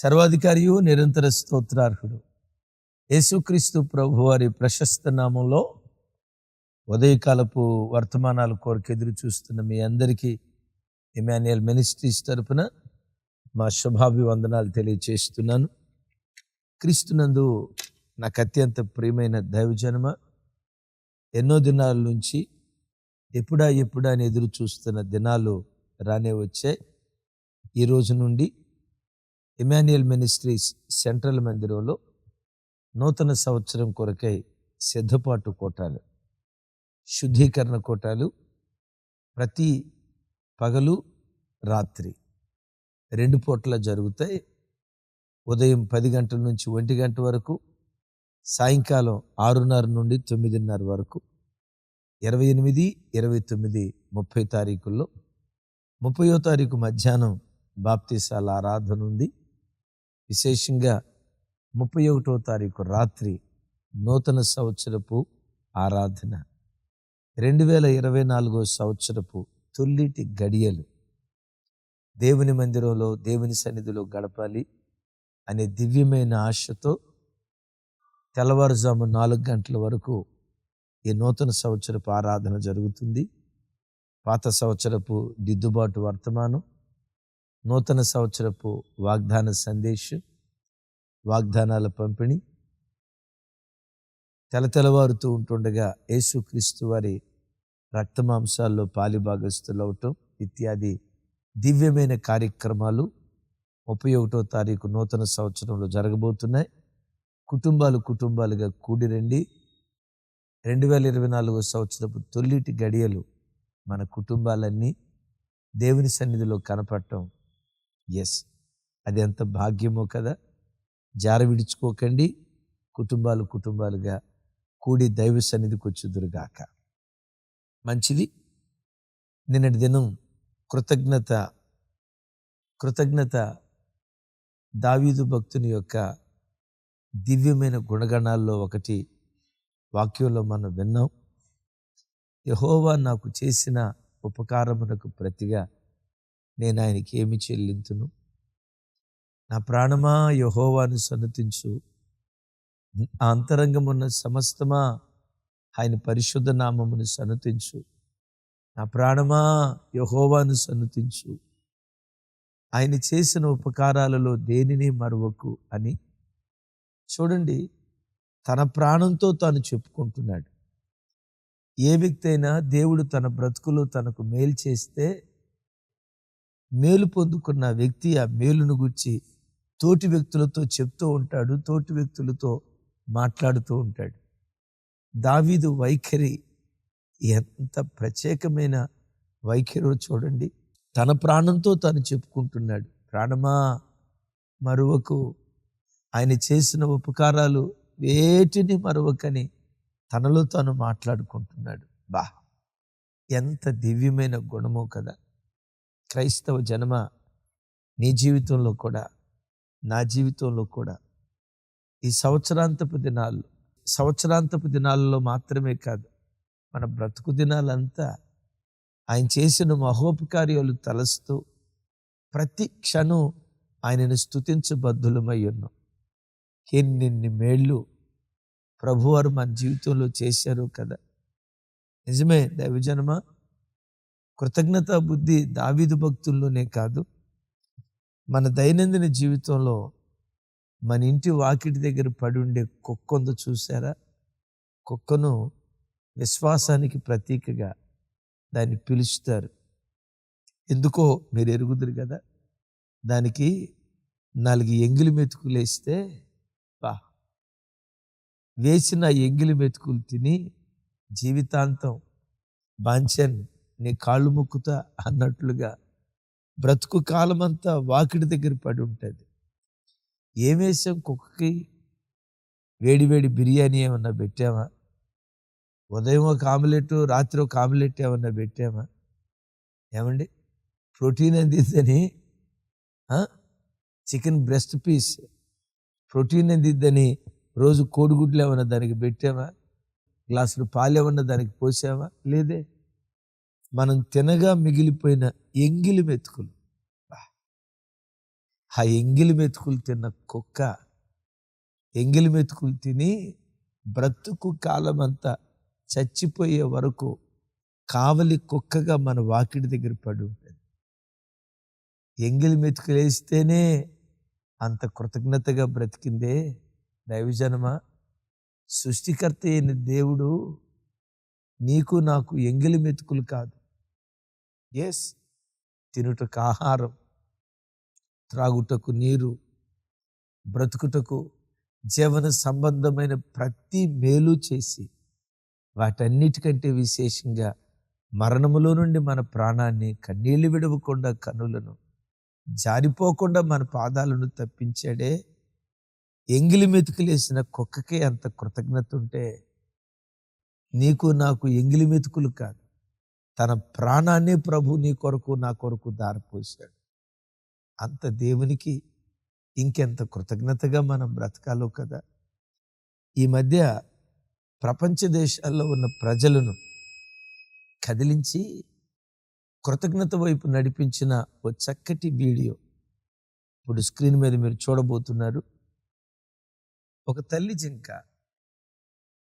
సర్వాధికారియు నిరంతర స్తోత్రార్హుడు. యేసుక్రీస్తు ప్రభు వారి ప్రశస్త నామంలో ఉదయకాలపు వర్తమానాల కోరిక ఎదురు చూస్తున్న మీ అందరికీ ఇమాన్యుయల్ మినిస్ట్రీస్ తరపున మా శుభాభివందనాలు తెలియచేస్తున్నాను. క్రీస్తునందు నాకు అత్యంత ప్రియమైన దైవజనమ ఎన్నో దినాల నుంచి ఎప్పుడా ఎప్పుడా అని ఎదురు చూస్తున్న దినాలు రానే వచ్చాయి. ఈ రోజు నుండి ఇమాన్యుయల్ మినిస్ట్రీస్ సెంట్రల్ మందిరంలో నూతన సంవత్సరం కొరకై సిద్ధపాటు కోటాలు శుద్ధీకరణ కోటాలు ప్రతి పగలు రాత్రి రెండు పూట్ల జరుగుతాయి. ఉదయం పది గంటల నుంచి ఒంటి గంట వరకు సాయంకాలం ఆరున్నర నుండి తొమ్మిదిన్నర వరకు ఇరవై ఎనిమిది ఇరవై తొమ్మిది ముప్పై తారీఖుల్లో ముప్పయో తారీఖు మధ్యాహ్నం బాప్తీసాల ఆరాధన ఉంది. విశేషంగా ముప్పై ఒకటో తారీఖు రాత్రి నూతన సంవత్సరపు ఆరాధన. రెండు వేల ఇరవై నాలుగో సంవత్సరపు తొల్లిటి గడియలు. దేవుని మందిరంలో దేవుని సన్నిధిలో గడపాలి అనే దివ్యమైన ఆశతో తెల్లవారుజాము నాలుగు గంటల వరకు ఈ నూతన సంవత్సరపు ఆరాధన జరుగుతుంది. పాత సంవత్సరపు దిద్దుబాటు వర్తమానం నూతన సంవత్సరపు వాగ్దాన సందేశం వాగ్దానాల పంపిణీ తెలతెలవారుతూ ఉంటుండగా యేసుక్రీస్తు వారి రక్తమాంసాల్లో పాలిభాగస్తులవటం ఇత్యాది దివ్యమైన కార్యక్రమాలు ముప్పై ఒకటో తారీఖు నూతన సంవత్సరంలో జరగబోతున్నాయి. కుటుంబాలు కుటుంబాలుగా కూడిరండి. రెండు వేల ఇరవై నాలుగో సంవత్సరపు తొల్లిటి గడియలు మన కుటుంబాలన్నీ దేవుని సన్నిధిలో కనపడటం ఎస్ అది ఎంత భాగ్యమో కదా. జార విడుచుకోకండి. కుటుంబాలు కుటుంబాలుగా కూడి దైవ సన్నిధికి వచ్చుదురుగాక. మంచిది. నిన్నటి దినం కృతజ్ఞత కృతజ్ఞత దావీదు భక్తుని యొక్క దివ్యమైన గుణగణాల్లో ఒకటి వాక్యంలో మనం విన్నాం. యహోవా నాకు చేసిన ఉపకారమునకు ప్రతిగా నేను ఆయనకి ఏమి చెల్లింతును? నా ప్రాణమా? యహోవాను సన్నతించు. ఆ అంతరంగమున్న సమస్తమా? ఆయన పరిశుద్ధ నామమును సన్నతించు. నా ప్రాణమా? యహోవాను సన్నతించు. ఆయన చేసిన ఉపకారాలలో దేనిని మరవకు అని? చూడండి తన ప్రాణంతో తాను చెప్పుకుంటున్నాడు. ఏ వ్యక్తి అయినా దేవుడు తన బ్రతుకులో తనకు మేలు చేస్తే మేలు పొందుకున్న వ్యక్తి ఆ మేలును గుర్చి తోటి వ్యక్తులతో చెప్తూ ఉంటాడు తోటి వ్యక్తులతో మాట్లాడుతూ ఉంటాడు. దావీదు వైఖరి ఎంత ప్రత్యేకమైన వైఖరి చూడండి. తన ప్రాణంతో తను చెప్పుకుంటున్నాడు. ప్రాణమా? మరువకు ఆయన చేసిన ఉపకారాలు వేటిని మరువకని తనలో తాను మాట్లాడుకుంటున్నాడు. బా! ఎంత దివ్యమైన గుణమో కదా! క్రైస్తవ జన్మ నీ జీవితంలో కూడా నా జీవితంలో కూడా. ఈ సంవత్సరాంతపు దినాలు సంవత్సరాంతపు దినాలలో మాత్రమే కాదు మన బ్రతుకు దినాలంతా ఆయన చేసిన మహోపకార్యాలు తలస్తూ ప్రతి క్షణం ఆయనను స్థుతించబద్ధులమై ఉన్నాం. ఎన్నెన్ని మేళ్ళు ప్రభువారు మన జీవితంలో చేశారు కదా. నిజమే దైవజనమా? కృతజ్ఞత బుద్ధి దావీదు భక్తుల్లోనే కాదు. మన దైనందిన జీవితంలో మన ఇంటి వాకిటి దగ్గర పడి ఉండే కుక్కందు చూసారా? కుక్కను విశ్వాసానికి ప్రతీకగా దాన్ని పిలుస్తారు. ఎందుకో మీరు ఎరుగుదురు కదా? దానికి నాలుగు ఎంగిలి మెతుకులు వేస్తే బా! వేసిన ఎంగిలి మెతుకులు తిని జీవితాంతం బాంచన్ నీ కాళ్ళు మొక్కుతా అన్నట్లుగా బ్రతుకు కాలమంతా వాకిడి దగ్గర పడి ఉంటుంది. ఏమేసాం కుక్కకి వేడి వేడి బిర్యానీ ఏమన్నా పెట్టామా ఉదయం ఒక ఆమ్లెట్ రాత్రి ఒక ఆమ్లెట్ ఏమన్నా పెట్టామా ఏమండి? ప్రోటీన్ అందిద్దని చికెన్ బ్రెస్ట్ పీస్ ప్రోటీన్ అందిద్దని రోజు కోడిగుడ్లు ఏమన్నా దానికి పెట్టామా గ్లాసులు పాలు ఏమన్నా దానికి పోసామా లేదే. మనం తినగా మిగిలిపోయిన ఎంగిలి మెతుకులు. ఆ ఎంగిలి మెతుకులు తిన్న కుక్క ఎంగిలి మెతుకులు తిని బ్రతుకు కాలమంతా చచ్చిపోయే వరకు కావలి కుక్కగా మన వాకిడి దగ్గర పడి ఉంటుంది. ఎంగిలి మెతుకులు వేస్తేనే అంత కృతజ్ఞతగా బ్రతికిందే దైవజనమా? సృష్టికర్త అయిన దేవుడు నీకు నాకు ఎంగిలి మెతుకులు కాదు. ఎస్ తినుటకు ఆహారం త్రాగుటకు నీరు బ్రతుకుటకు జీవన సంబంధమైన ప్రతి మేలు చేసి వాటన్నిటికంటే విశేషంగా మరణములో నుండి మన ప్రాణాన్ని కన్నీళ్ళు విడవకుండా కనులను జారిపోకుండా మన పాదాలను తప్పించాడే. ఎంగిలి మెతుకులేసిన కుక్కకే అంత కృతజ్ఞత ఉంటే నీకు నాకు ఎంగిలి మెతుకులు కాదు. తన ప్రాణాన్ని ప్రభు నీ కొరకు నా కొరకు దారిపోసాడు అంత దేవునికి ఇంకెంత కృతజ్ఞతగా మనం బ్రతకాలో కదా. ఈ మధ్య ప్రపంచ దేశాల్లో ఉన్న ప్రజలను కదిలించి కృతజ్ఞత వైపు నడిపించిన ఓ చక్కటి వీడియో ఇప్పుడు స్క్రీన్ మీద మీరు చూడబోతున్నారు. ఒక తల్లి జింక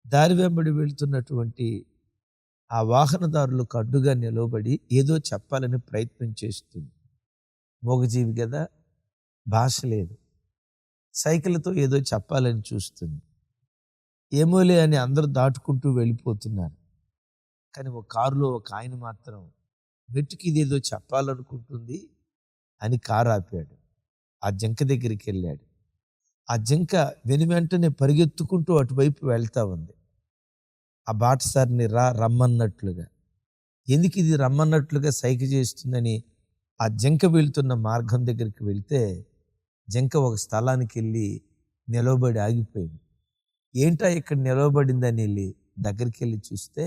దారి వెంబడి వెళ్తున్నటువంటి ఆ వాహనదారులకు అడ్డుగా నిలవబడి ఏదో చెప్పాలని ప్రయత్నం చేస్తుంది. మూగజీవి కదా భాష లేదు. సైకిల్తో ఏదో చెప్పాలని చూస్తుంది. ఏమోలే అని అందరూ దాటుకుంటూ వెళ్ళిపోతున్నారు. కానీ ఒక కారులో ఒక ఆయన మాత్రం వెట్టుకి ఇదేదో చెప్పాలనుకుంటుంది అని కారు ఆపాడు. ఆ జింక దగ్గరికి వెళ్ళాడు. ఆ జింక వెను వెంటనే పరిగెత్తుకుంటూ అటువైపు వెళ్తా ఉంది. ఆ బాటసారిని రా రమ్మన్నట్లుగా. ఎందుకు ఇది రమ్మన్నట్లుగా సైకి చేస్తుందని ఆ జింక వెళ్తున్న మార్గం దగ్గరికి వెళ్తే జంక ఒక స్థలానికి వెళ్ళి నిలవబడి ఆగిపోయింది. ఏంటా ఇక్కడ నిలవబడిందని వెళ్ళి దగ్గరికి వెళ్ళి చూస్తే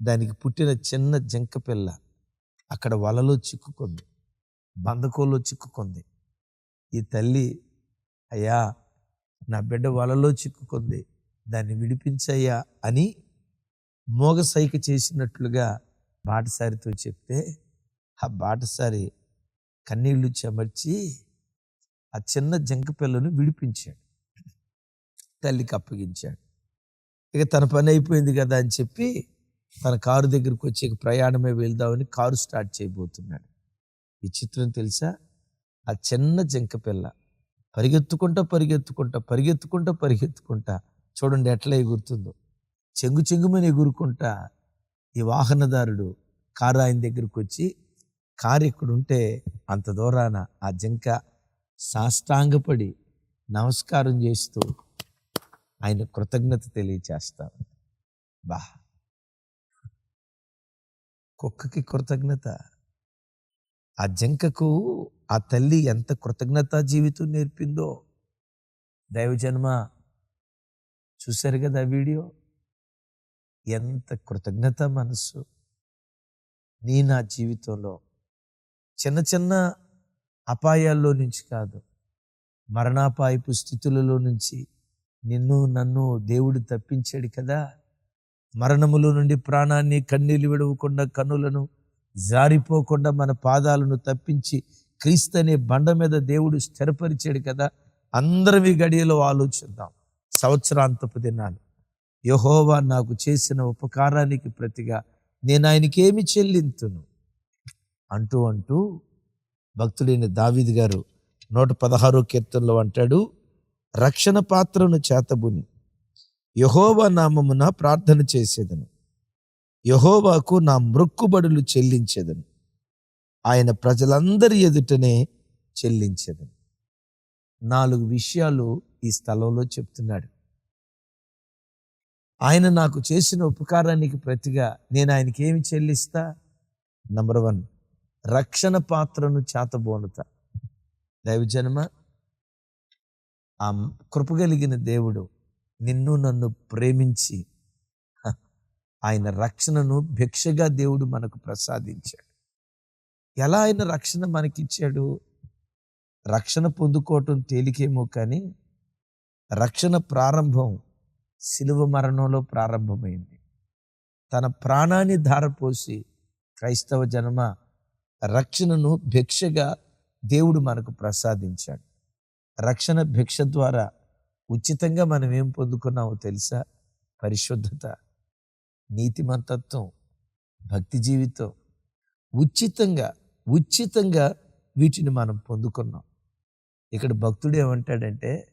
దానికి పుట్టిన చిన్న జంక పిల్ల అక్కడ వలలో చిక్కుకుంది. బంధకోలో చిక్కుకుంది. ఈ తల్లి అయ్యా నా బిడ్డ వలలో చిక్కుకుంది. దాన్ని విడిపించయ్యా అని మోగసైక చేసినట్లుగా బాటసారితో చెప్తే ఆ బాటసారి కన్నీళ్ళు చెమర్చి ఆ చిన్న జంక పిల్లను విడిపించాడు. తల్లికి అప్పగించాడు. ఇక తన పని అయిపోయింది కదా అని చెప్పి తన కారు దగ్గరికి వచ్చి ప్రయాణమే వెళ్దామని కారు స్టార్ట్ చేయబోతున్నాడు. ఈ చిత్రం తెలుసా? ఆ చిన్న జంక పిల్ల పరిగెత్తుకుంటా పరిగెత్తుకుంటా పరిగెత్తుకుంటా పరిగెత్తుకుంటా చూడండి ఎట్లా ఎగురుతుందో. చెంగు చెంగుమని ఎగురుకుంటా ఈ వాహనదారుడు కారు ఆయన దగ్గరికి వచ్చి కారు ఇక్కడుంటే అంత దూరాన ఆ జింక సాష్టాంగపడి నమస్కారం చేస్తూ ఆయన కృతజ్ఞత తెలియచేస్తారు బా. కుక్కకి కృతజ్ఞత. ఆ జింకకు ఆ తల్లి ఎంత కృతజ్ఞత జీవితం నేర్పిందో. దైవజన్మ చూశారు కదా వీడియో? ఎంత కృతజ్ఞత మనసు నీ నా జీవితంలో. చిన్న చిన్న అపాయాల్లో నుంచి కాదు. మరణాపాయపు స్థితులలో నుంచి నిన్ను నన్ను దేవుడు తప్పించాడు కదా. మరణములో నుండి ప్రాణాన్ని కన్నీళ్ళు విడవకుండా కన్నులను జారిపోకుండా మన పాదాలను తప్పించి క్రీస్తు అనే బండ మీద దేవుడు స్థిరపరిచాడు కదా. అందరం ఈ గడియలో ఆలోచిద్దాం. సంవత్సరాంతపు దినాలు. యహోవా నాకు చేసిన ఉపకారానికి ప్రతిగా నేను ఆయనకేమి చెల్లింతును? అంటూ అంటూ భక్తుడైన దావీద్ గారు నూట పదహారో కీర్తనలో అంటాడు రక్షణ పాత్రను చేతబుని. యహోవా నామమున ప్రార్థన చేసేదను. యహోవాకు నా మృక్కుబడులు చెల్లించేదను. ఆయన ప్రజలందరి ఎదుటనే చెల్లించేదను. నాలుగు విషయాలు ఈ స్థలంలో చెప్తున్నాడు. ఆయన నాకు చేసిన ఉపకారానికి ప్రతిగా నేను ఆయనకి ఏమి చెల్లిస్తా? నంబర్ వన్ రక్షణ పాత్రను చేతబోనుతా. దైవజనమ ఆ కృపగలిగిన దేవుడు నిన్ను నన్ను ప్రేమించి ఆయన రక్షణను భిక్షగా దేవుడు మనకు ప్రసాదించాడు. ఎలా ఆయన రక్షణ మనకిచ్చాడు? రక్షణ పొందుకోవటం తేలికేమో కానీ రక్షణ ప్రారంభం శిలువ మరణంలో ప్రారంభమైంది. తన ప్రాణాన్ని ధారపోసి క్రైస్తవ జనమ రక్షణను భిక్షగా దేవుడు మనకు ప్రసాదించాడు. రక్షణ భిక్ష ద్వారా ఉచితంగా మనం ఏం పొందుకున్నామో తెలుసా? పరిశుద్ధత నీతిమంతత్వం భక్తి జీవితం. ఉచితంగా ఉచితంగా వీటిని మనం పొందుకున్నాం. ఇక్కడ భక్తుడు ఏమంటాడంటే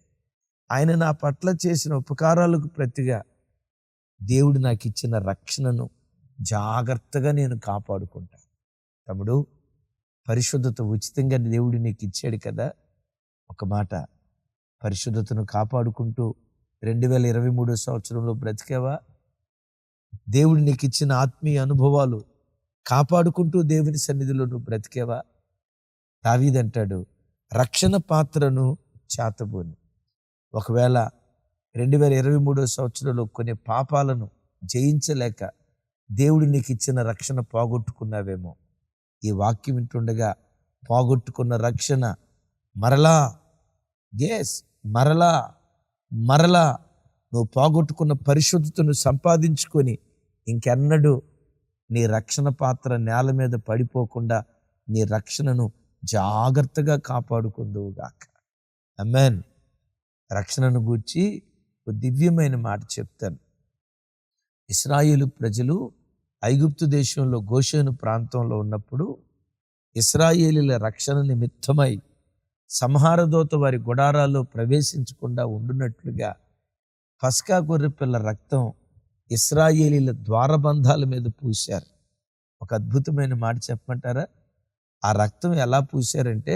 ఆయన నా పట్ల చేసిన ఉపకారాలకు ప్రతిగా దేవుడు నాకు ఇచ్చిన రక్షణను జాగ్రత్తగా నేను కాపాడుకుంటా. తమ్ముడు పరిశుద్ధత ఉచితంగా దేవుడు నీకు ఇచ్చాడు కదా? ఒక మాట పరిశుద్ధతను కాపాడుకుంటూ రెండు వేల ఇరవై మూడో సంవత్సరంలో బ్రతికేవా? దేవుడు నీకు ఇచ్చిన ఆత్మీయ అనుభవాలు కాపాడుకుంటూ దేవుని సన్నిధిలో నువ్వు బ్రతికేవా? దావీదంటాడు రక్షణ పాత్రను చాతబోని. ఒకవేళ రెండు వేల ఇరవై మూడో సంవత్సరంలో కొన్ని పాపాలను జయించలేక దేవుడు నీకు ఇచ్చిన రక్షణ పోగొట్టుకున్నావేమో. ఈ వాక్యం వింటుండగా పోగొట్టుకున్న రక్షణ మరలా ఎస్ మరలా మరలా నువ్వు పోగొట్టుకున్న పరిశుద్ధతను సంపాదించుకొని ఇంకెన్నడూ నీ రక్షణ పాత్ర నేల మీద పడిపోకుండా నీ రక్షణను జాగ్రత్తగా కాపాడుకుందువుగాక అమెన్ రక్షణను గూర్చి ఒక దివ్యమైన మాట చెప్తాను. ఇస్రాయేలు ప్రజలు ఐగుప్తు దేశంలో గోషేను ప్రాంతంలో ఉన్నప్పుడు ఇస్రాయేలీల రక్షణ నిమిత్తమై సంహారదోత వారి గుడారాల్లో ప్రవేశించకుండా ఉండునట్లుగా పస్కా గొర్రెపిల్ల రక్తం ఇస్రాయేలీల ద్వారబంధాల మీద పూశారు. ఒక అద్భుతమైన మాట చెప్పమంటారా? ఆ రక్తం ఎలా పూశారంటే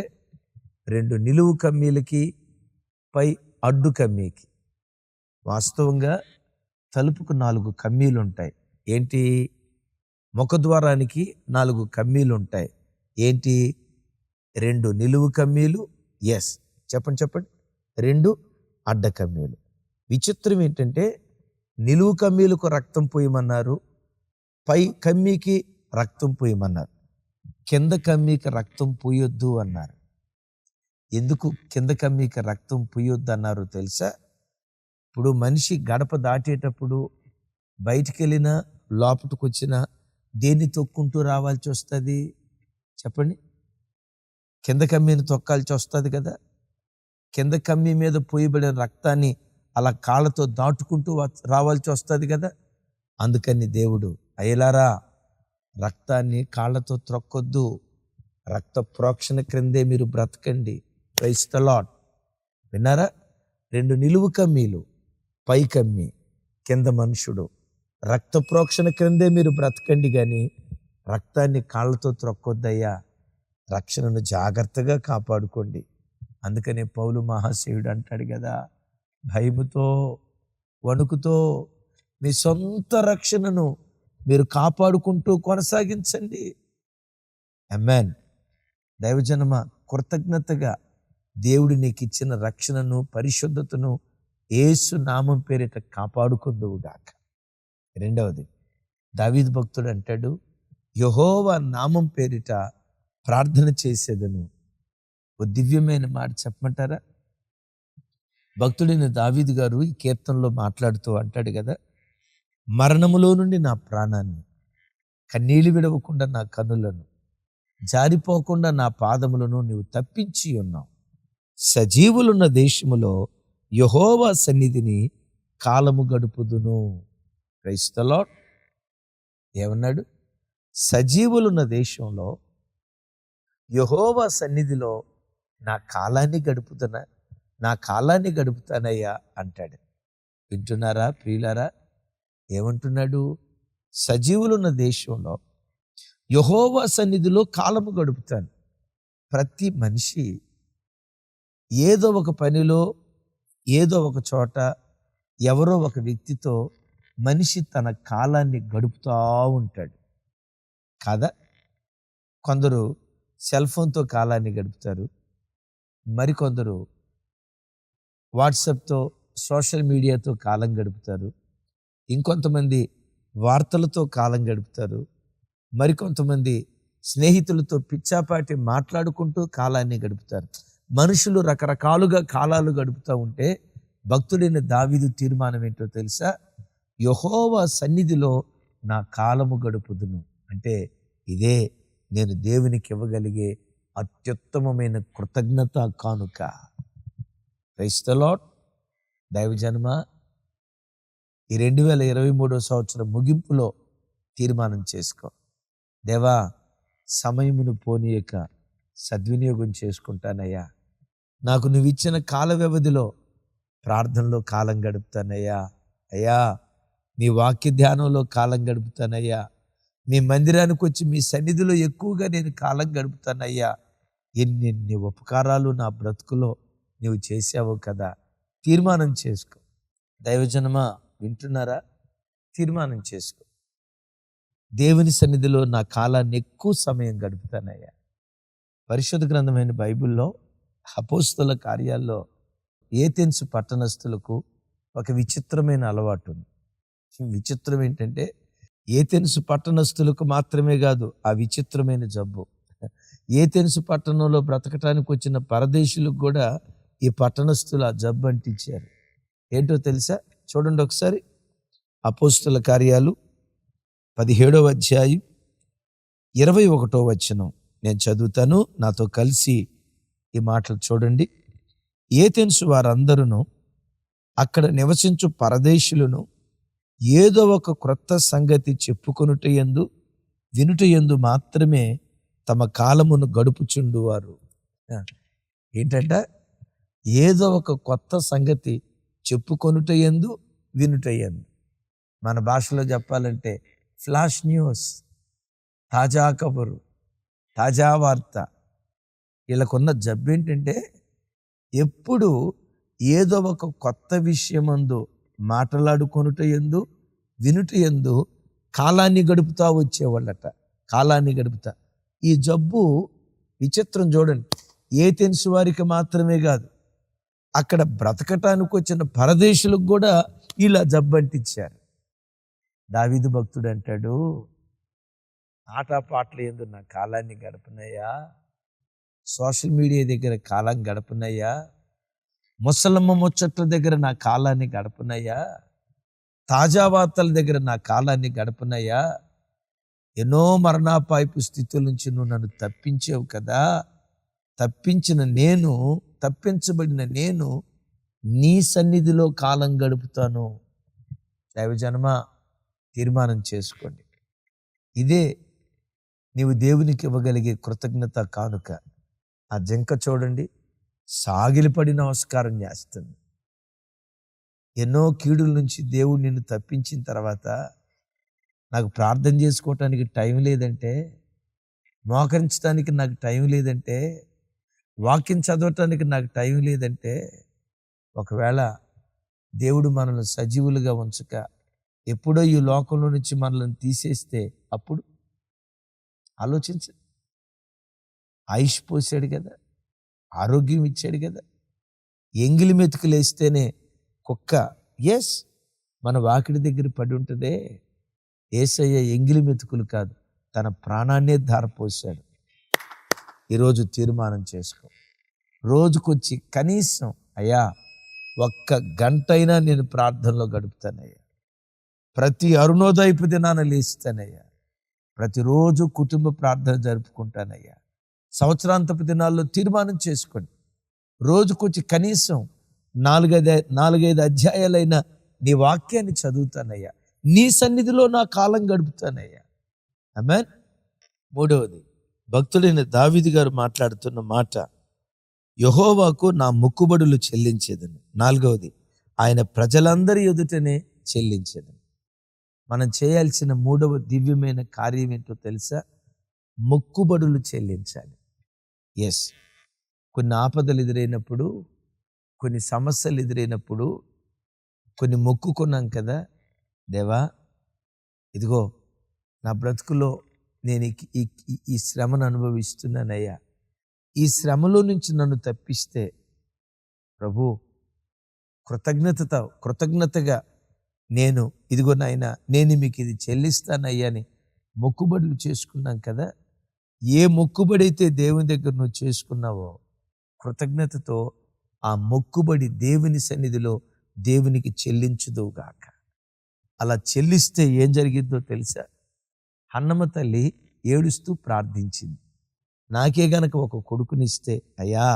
రెండు నిలువు కమ్మీలకి పై అడ్డు కమ్మీకి. వాస్తవంగా తలుపుకు నాలుగు కమ్మీలు ఉంటాయి ఏంటి ముఖద్వారానికి నాలుగు కమ్మీలు ఉంటాయి ఏంటి? రెండు నిలువు కమ్మీలు. ఎస్. చెప్పండి చెప్పండి. రెండు అడ్డ కమ్మీలు. విచిత్రం ఏంటంటే నిలువు కమ్మీలకు రక్తం పోయమన్నారు. పై కమ్మీకి రక్తం పోయమన్నారు. కింద కమ్మీకి రక్తం పోయొద్దు అన్నారు. ఎందుకు కింద కమ్మీకి రక్తం పోయొద్దు అన్నారు తెలుసా? ఇప్పుడు మనిషి గడప దాటేటప్పుడు బయటికి వెళ్ళినా లోపలికి వచ్చినా దేన్ని తొక్కుంటూ రావాల్సి వస్తుంది? చెప్పండి. కింద కమ్మీని తొక్కాల్సి వస్తుంది కదా? కింద కమ్మి మీద పోయబడిన రక్తాన్ని అలా కాళ్ళతో దాటుకుంటూ రావాల్సి వస్తుంది కదా? అందుకని దేవుడు అయ్యలారా రక్తాన్ని కాళ్ళతో త్రొక్కొద్దు. రక్త ప్రోక్షణ క్రిందే మీరు బ్రతకండి. క్రైస్త లాడ్ విన్నారా? రెండు నిలువు కమ్మీలు పై కమ్మి కింద మనుషుడు. రక్త ప్రోక్షణ క్రిందే మీరు బ్రతకండి కానీ రక్తాన్ని కాళ్ళతో త్రొక్కొద్దయ్యా రక్షణను జాగ్రత్తగా కాపాడుకోండి. అందుకనే పౌలు మహాశివుడు అంటాడు కదా భయముతో వణుకుతో మీ సొంత రక్షణను మీరు కాపాడుకుంటూ కొనసాగించండి. అమ్మాన్ దైవజనమ కృతజ్ఞతగా దేవుడు నీకు ఇచ్చిన రక్షణను పరిశుద్ధతను ఏసు నామం పేరిట కాపాడుకుందువుగాక రెండవది దావీద్ భక్తుడు అంటాడు యహోవా నామం పేరిట ప్రార్థన చేసేదను. ఓ దివ్యమైన మాట చెప్పమంటారా? భక్తుడైన దావీద్ గారు ఈ కీర్తనలో మాట్లాడుతూ అంటాడు కదా మరణములో నుండి నా ప్రాణాన్ని కన్నీళ్ళు విడవకుండా నా కన్నులను జారిపోకుండా నా పాదములను నీవు తప్పించి ఉన్నావు. సజీవులున్న దేశములో యహోవా సన్నిధిని కాలము గడుపుదును. క్రైస్తలో ఏమన్నాడు? సజీవులున్న దేశంలో యహోవా సన్నిధిలో నా కాలాన్ని గడుపుతున్నా నా కాలాన్ని గడుపుతానయ్యా అంటాడు. వింటున్నారా ప్రియులారా? ఏమంటున్నాడు? సజీవులున్న దేశంలో యహోవా సన్నిధిలో కాలము గడుపుతాను. ప్రతి మనిషి ఏదో ఒక పనిలో ఏదో ఒక చోట ఎవరో ఒక వ్యక్తితో మనిషి తన కాలాన్ని గడుపుతూ ఉంటాడు. కాదా కొందరు సెల్ ఫోన్తో కాలాన్ని గడుపుతారు. మరికొందరు వాట్సాప్తో సోషల్ మీడియాతో కాలం గడుపుతారు. ఇంకొంతమంది వార్తలతో కాలం గడుపుతారు. మరికొంతమంది స్నేహితులతో పిచ్చాపాటి మాట్లాడుకుంటూ కాలాన్ని గడుపుతారు. మనుషులు రకరకాలుగా కాలాలు గడుపుతూ ఉంటే భక్తుడైన దావీదు తీర్మానం ఏంటో తెలుసా? యహోవ సన్నిధిలో నా కాలము గడుపుదును. అంటే ఇదే నేను దేవునికి ఇవ్వగలిగే అత్యుత్తమమైన కృతజ్ఞత కానుక. క్రైస్తలాట్ దైవజన్మ ఈ రెండు వేల ఇరవై మూడో సంవత్సరం ముగింపులో తీర్మానం చేసుకో. దేవా సమయమును పోనీయక సద్వినియోగం చేసుకుంటానయ్యా. నాకు నువ్వు ఇచ్చిన కాల వ్యవధిలో ప్రార్థనలో కాలం గడుపుతానయ్యా. అయ్యా నీ వాక్య ధ్యానంలో కాలం గడుపుతానయ్యా. మీ మందిరానికి వచ్చి మీ సన్నిధిలో ఎక్కువగా నేను కాలం గడుపుతానయ్యా. ఎన్నెన్ని ఉపకారాలు నా బ్రతుకులో నువ్వు చేసావు కదా. తీర్మానం చేసుకో. దైవజనమా వింటున్నారా? తీర్మానం చేసుకో. దేవుని సన్నిధిలో నా కాలాన్ని ఎక్కువ సమయం గడుపుతానయ్యా. పరిశుద్ధ గ్రంథమైన బైబిల్లో అపోస్తుల కార్యాల్లో ఏతెన్సు పట్టణస్థులకు ఒక విచిత్రమైన అలవాటు ఉంది విచిత్రం ఏంటంటే ఏతెన్సు పట్టణస్థులకు మాత్రమే కాదు ఆ విచిత్రమైన జబ్బు. ఏతెన్సు పట్టణంలో బ్రతకటానికి వచ్చిన పరదేశులకు కూడా ఈ పట్టణస్థులు ఆ జబ్బు అంటించారు. ఏంటో తెలుసా? చూడండి ఒకసారి. అపోస్తుల కార్యాలు పదిహేడవ అధ్యాయం ఇరవై ఒకటో వచనం. నేను చదువుతాను నాతో కలిసి ఈ మాటలు చూడండి. ఏతెన్సు వారందరూ అక్కడ నివసించు పరదేశులను ఏదో ఒక క్రొత్త సంగతి చెప్పుకొనుట ఎందు వినుట ఎందు మాత్రమే తమ కాలమును గడుపుచుండువారు. ఏంటంటే ఏంటంట? ఏదో ఒక కొత్త సంగతి చెప్పుకొనుట ఎందు వినుట ఎందు మన భాషలో చెప్పాలంటే ఫ్లాష్ న్యూస్ తాజా కబురు తాజా వార్త. వీళ్ళకున్న జబ్బు ఏంటంటే ఎప్పుడు ఏదో ఒక కొత్త విషయమందు మాట్లాడుకొనుట ఎందు వినుట ఎందు కాలాన్ని గడుపుతా వచ్చేవాళ్ళట. కాలాన్ని గడుపుతా. ఈ జబ్బు విచిత్రం చూడండి. ఏ తెలుసు వారికి మాత్రమే కాదు. అక్కడ బ్రతకటానికి వచ్చిన పరదేశులకు కూడా ఇలా జబ్బు అంటించారు దావీదు భక్తుడు అంటాడు ఆటపాటలు ఎందు నా కాలాన్ని గడపనయ్యా? సోషల్ మీడియా దగ్గర కాలం గడపనయ్యా? ముసలమ్మ ముచ్చట్ల దగ్గర నా కాలాన్ని గడపనయ్యా? తాజా వార్తల దగ్గర నా కాలాన్ని గడపనయ్యా? ఎన్నో మరణాపాయపు స్థితుల నుంచి నువ్వు నన్ను తప్పించావు కదా? తప్పించిన నేను తప్పించబడిన నేను నీ సన్నిధిలో కాలం గడుపుతాను. దైవజనమ తీర్మానం చేసుకోండి. ఇదే నీవు దేవునికి ఇవ్వగలిగే కృతజ్ఞత కానుక. ఆ జింక చూడండి. సాగిలిపడి నమస్కారం చేస్తుంది. ఎన్నో కీడుల నుంచి దేవుడు నిన్ను తప్పించిన తర్వాత నాకు ప్రార్థన చేసుకోవటానికి టైం లేదంటే మోకరించడానికి నాకు టైం లేదంటే వాక్యం చదవటానికి నాకు టైం లేదంటే ఒకవేళ దేవుడు మనల్ని సజీవులుగా ఉంచక ఎప్పుడో ఈ లోకంలో నుంచి మనల్ని తీసేస్తే అప్పుడు? ఆలోచించండి. ఆయుష్ పోసాడు కదా ఆరోగ్యం ఇచ్చాడు కదా. ఎంగిలి మెతుకులేస్తేనే కుక్క ఎస్ మన వాకిడి దగ్గర పడి ఉంటుందే. ఏసయ్య ఎంగిలి మెతుకులు కాదు తన ప్రాణాన్నే ధారపోసాడు ఈరోజు తీర్మానం చేసుకో. రోజుకొచ్చి కనీసం అయ్యా ఒక్క గంట అయినా నేను ప్రార్థనలో గడుపుతానయ్యా. ప్రతి అరుణోదయపు దినాన లేస్తానయ్యా. ప్రతిరోజు కుటుంబ ప్రార్థన జరుపుకుంటానయ్యా. సంవత్సరాంతపు దినాల్లో తీర్మానం చేసుకోండి. రోజుకొచ్చి కనీసం నాలుగైదు నాలుగైదు అధ్యాయాలైన నీ వాక్యాన్ని చదువుతానయ్యా. నీ సన్నిధిలో నా కాలం గడుపుతానయ్యా. ఆమెన్? మూడవది భక్తుడైన దావిది గారు మాట్లాడుతున్న మాట యహోవాకు నా మొక్కుబడులు చెల్లించేదను. నాలుగవది ఆయన ప్రజలందరి ఎదుటనే చెల్లించేదను. మనం చేయాల్సిన మూడవ దివ్యమైన కార్యం ఏంటో తెలుసా? మొక్కుబడులు చెల్లించాలి. ఎస్ కొన్ని ఆపదలు ఎదురైనప్పుడు కొన్ని సమస్యలు ఎదురైనప్పుడు కొన్ని మొక్కుకున్నాం కదా దేవా ఇదిగో నా బ్రతుకులో నేను ఈ- ఈ శ్రమను అనుభవిస్తున్నానయ్యా. ఈ శ్రమలో నుంచి నన్ను తప్పిస్తే ప్రభు కృతజ్ఞతతో కృతజ్ఞతగా నేను ఇదిగో నాయన నేను మీకు ఇది చెల్లిస్తానయ్యా అని మొక్కుబడులు చేసుకున్నాం కదా ఏ మొక్కుబడి అయితే దేవుని దగ్గర నువ్వు చేసుకున్నావో కృతజ్ఞతతో ఆ మొక్కుబడి దేవుని సన్నిధిలో దేవునికి చెల్లించుదువుగాక అలా చెల్లిస్తే ఏం జరిగిందో తెలుసా? అన్నమ్మ తల్లి ఏడుస్తూ ప్రార్థించింది. నాకే గనక ఒక కొడుకునిస్తే అయ్యా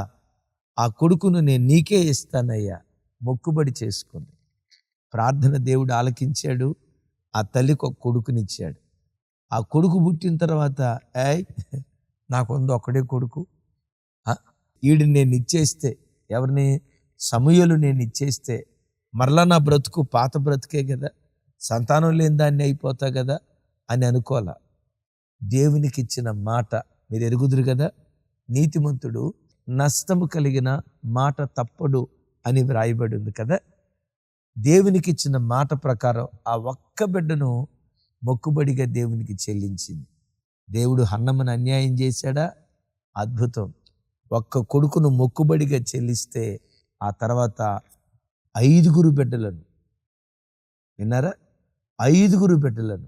ఆ కొడుకును నేను నీకే ఇస్తానయ్యా మొక్కుబడి చేసుకుంది. ప్రార్థన దేవుడు ఆలకించాడు ఆ తల్లికి ఒక కొడుకునిచ్చాడు. ఆ కొడుకు పుట్టిన తర్వాత ఏయ్ నాకుందో ఒక్కడే కొడుకు. ఆ, నేను ఇచ్చేస్తే ఎవరిని సమయలు నేను ఇచ్చేస్తే మరలా నా బ్రతుకు పాత బ్రతుకే కదా సంతానం లేని దాన్ని అయిపోతా కదా అని అనుకోవాల. దేవునికి ఇచ్చిన మాట మీరు ఎరుగుదురు కదా నీతిమంతుడు నష్టము కలిగిన మాట తప్పడు అని వ్రాయబడి ఉంది కదా. దేవునికి ఇచ్చిన మాట ప్రకారం ఆ ఒక్క బిడ్డను మొక్కుబడిగా దేవునికి చెల్లించింది. దేవుడు హన్నమ్మను అన్యాయం చేశాడా? అద్భుతం. ఒక్క కొడుకును మొక్కుబడిగా చెల్లిస్తే ఆ తర్వాత ఐదుగురు బిడ్డలను విన్నారా? ఐదుగురు బిడ్డలను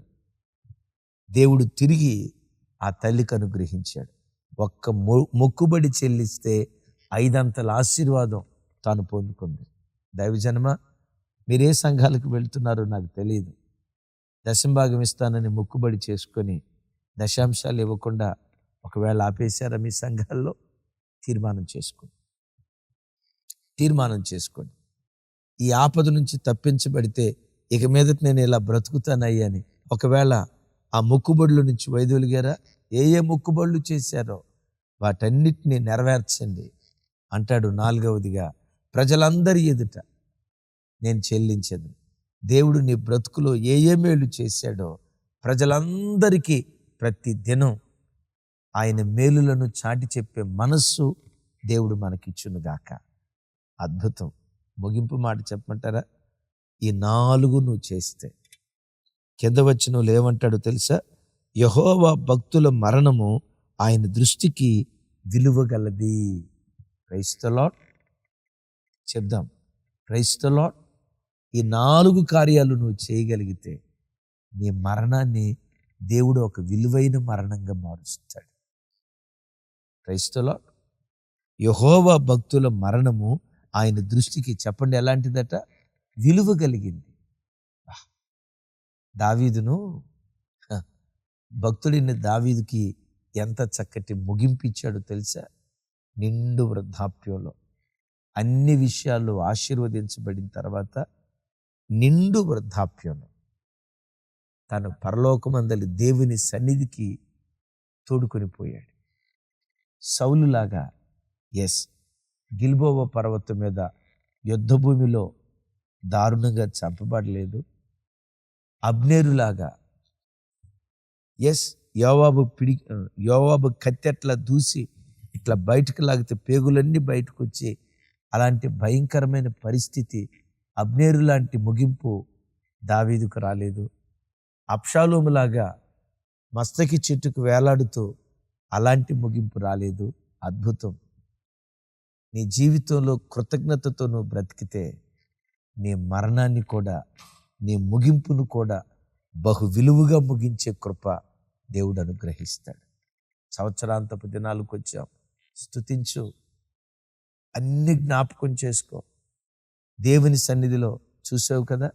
దేవుడు తిరిగి ఆ తల్లికి అనుగ్రహించాడు. ఒక్క మొ- మొక్కుబడి చెల్లిస్తే ఐదంతల ఆశీర్వాదం తాను పొందుకుంది. దైవజనమ మీరే సంఘాలకు వెళ్తున్నారో నాకు తెలియదు దశంభాగం ఇస్తానని మొక్కుబడి చేసుకొని దశాంశాలు ఇవ్వకుండా ఒకవేళ ఆపేశారా మీ సంఘాల్లో? తీర్మానం చేసుకోండి. తీర్మానం చేసుకోండి. ఈ ఆపద నుంచి తప్పించబడితే ఇక మీదట నేను ఇలా బ్రతుకుతానయ్యా అని. ఒకవేళ ఆ మొక్కుబడుల నుంచి వైదొలిగారా? ఏ ఏ మొక్కుబడులు చేశారో? వాటన్నిటిని నెరవేర్చండి అంటాడు నాలుగవదిగా ప్రజలందరి ఎదుట. నేను చెల్లించదు దేవుడు నీ బ్రతుకులో ఏ ఏ మేలు చేశాడో ప్రజలందరికీ ప్రతి దినం ఆయన మేలులను చాటి చెప్పే మనస్సు దేవుడు మనకిచ్చునుగాక. అద్భుతం. ముగింపు మాట చెప్పమంటారా? ఈ నాలుగు నువ్వు చేస్తే. కింద వచ్చి నువ్వు లేవంటాడు తెలుసా? యహోవా భక్తుల మరణము ఆయన దృష్టికి విలువగలది క్రైస్తలాట్ చెప్దాం. క్రైస్తలాట్ ఈ నాలుగు కార్యాలు నువ్వు చేయగలిగితే నీ మరణాన్ని దేవుడు ఒక విలువైన మరణంగా మారుస్తాడు. క్రైస్తలో యహోవా భక్తుల మరణము ఆయన దృష్టికి చెప్పండి ఎలాంటిదట? విలువ కలిగింది. దావీదును భక్తుడిన భక్తుడిని దావీదుకి ఎంత చక్కటి ముగింపు తెలుసా? నిండు వృద్ధాప్యంలో. అన్ని విషయాల్లో ఆశీర్వదించబడిన తర్వాత నిండు వృద్ధాప్యం తను పరలోకమందలి దేవుని సన్నిధికి తోడుకొని పోయాడు. సౌలులాగా ఎస్ గిల్బోవ పర్వతం మీద యుద్ధభూమిలో దారుణంగా చంపబడలేదు. అబ్నేరులాగా ఎస్ యోవాబు పిడి యోవాబు కత్తెట్లా దూసి ఇట్లా బయటకు లాగితే పేగులన్నీ బయటకు వచ్చి అలాంటి భయంకరమైన పరిస్థితి అబ్నేరు లాంటి ముగింపు దావీదుకు రాలేదు. అప్షాలోములాగా మస్తకి చెట్టుకు వేలాడుతూ అలాంటి ముగింపు రాలేదు. అద్భుతం. నీ జీవితంలో కృతజ్ఞతతో నువ్వు బ్రతికితే నీ మరణాన్ని కూడా నీ ముగింపును కూడా బహు విలువగా ముగించే కృప దేవుడు అనుగ్రహిస్తాడు. సంవత్సరాంతపు దినాలకు వచ్చాం. స్తుతించు. అన్ని జ్ఞాపకం చేసుకో. దేవుని సన్నిధిలో చూసావు కదా?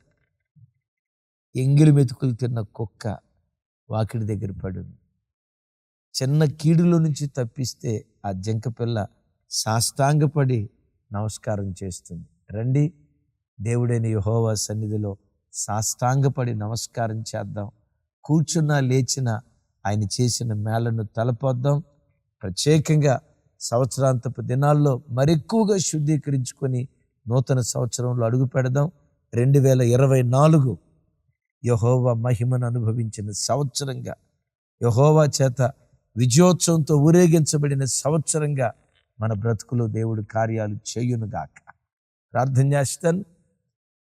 ఎంగిలి మెతుకులు తిన్న కుక్క వాకిడి దగ్గర పడింది. చిన్న కీడులో నుంచి తప్పిస్తే ఆ జంక పిల్ల సాష్టాంగపడి నమస్కారం చేస్తుంది. రండి దేవుడైన యహోవా సన్నిధిలో సాష్టాంగపడి నమస్కారం చేద్దాం. కూర్చున్నా లేచిన ఆయన చేసిన మేళను తలపొద్దాం. ప్రత్యేకంగా సంవత్సరాంతపు దినాల్లో మరెక్కువగా శుద్ధీకరించుకొని నూతన సంవత్సరంలో అడుగు పెడదాం. రెండు వేల ఇరవై నాలుగు యహోవా మహిమను అనుభవించిన సంవత్సరంగా యహోవా చేత విజయోత్సవంతో ఊరేగించబడిన సంవత్సరంగా మన బ్రతుకులో దేవుడు కార్యాలు చేయునుగాక. ప్రార్థన చేస్తాను.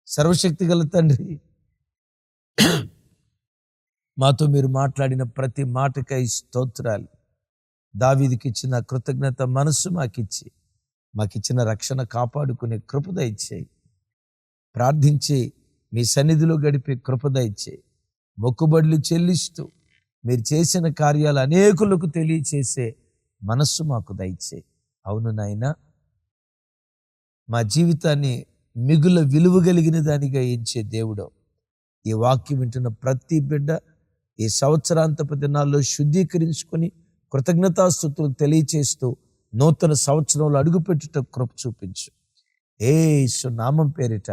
సర్వశక్తి గల తండ్రి మాతో మీరు మాట్లాడిన ప్రతి మాటకై స్తోత్రాలు. దావీదికి ఇచ్చిన కృతజ్ఞత మనసు మాకిచ్చి మాకు ఇచ్చిన రక్షణ కాపాడుకునే కృపద ఇచ్చేయి ప్రార్థించి మీ సన్నిధిలో గడిపే కృపద ఇచ్చేయి మొక్కుబడులు చెల్లిస్తూ మీరు చేసిన కార్యాలు అనేకులకు తెలియచేసే మనస్సు మాకు దయచేయి. అవును నాయన మా జీవితాన్ని మిగుల విలువ కలిగిన దానిగా ఎంచే దేవుడు ఈ వాక్యం వింటున్న ప్రతి బిడ్డ ఈ సంవత్సరాంతపు దినాల్లో శుద్ధీకరించుకొని కృతజ్ఞతాస్థుతులు తెలియచేస్తూ నూతన సంవత్సరంలో అడుగుపెట్టుట కృప చూపించు. ఏసు నామం పేరిట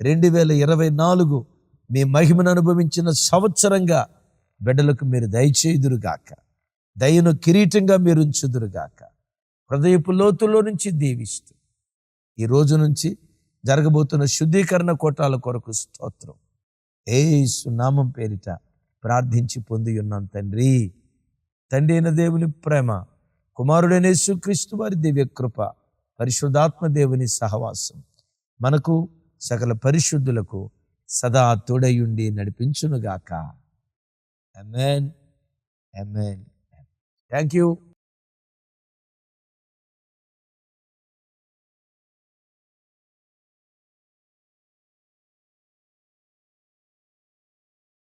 రెండు వేల ఇరవై నాలుగు మీ మహిమను అనుభవించిన సంవత్సరంగా బిడ్డలకు మీరు దయచేయుదురుగాక. దయను కిరీటంగా మీరు ఉంచుదురుగాక. హృదయపు లోతుల్లో నుంచి దీవిస్తూ ఈ రోజు నుంచి జరగబోతున్న శుద్ధీకరణ కోటాల కొరకు స్తోత్రం. ఏ నామం పేరిట ప్రార్థించి పొంది ఉన్నాం తండ్రి. తండ్రి అయిన దేవుని ప్రేమ కుమారుడైన యేసుక్రీస్తు వారి దివ్య కృప పరిశుద్ధాత్మ దేవుని సహవాసం మనకు సకల పరిశుద్ధులకు సదా తోడయుండి నడిపించునుగాక. Amen amen thank you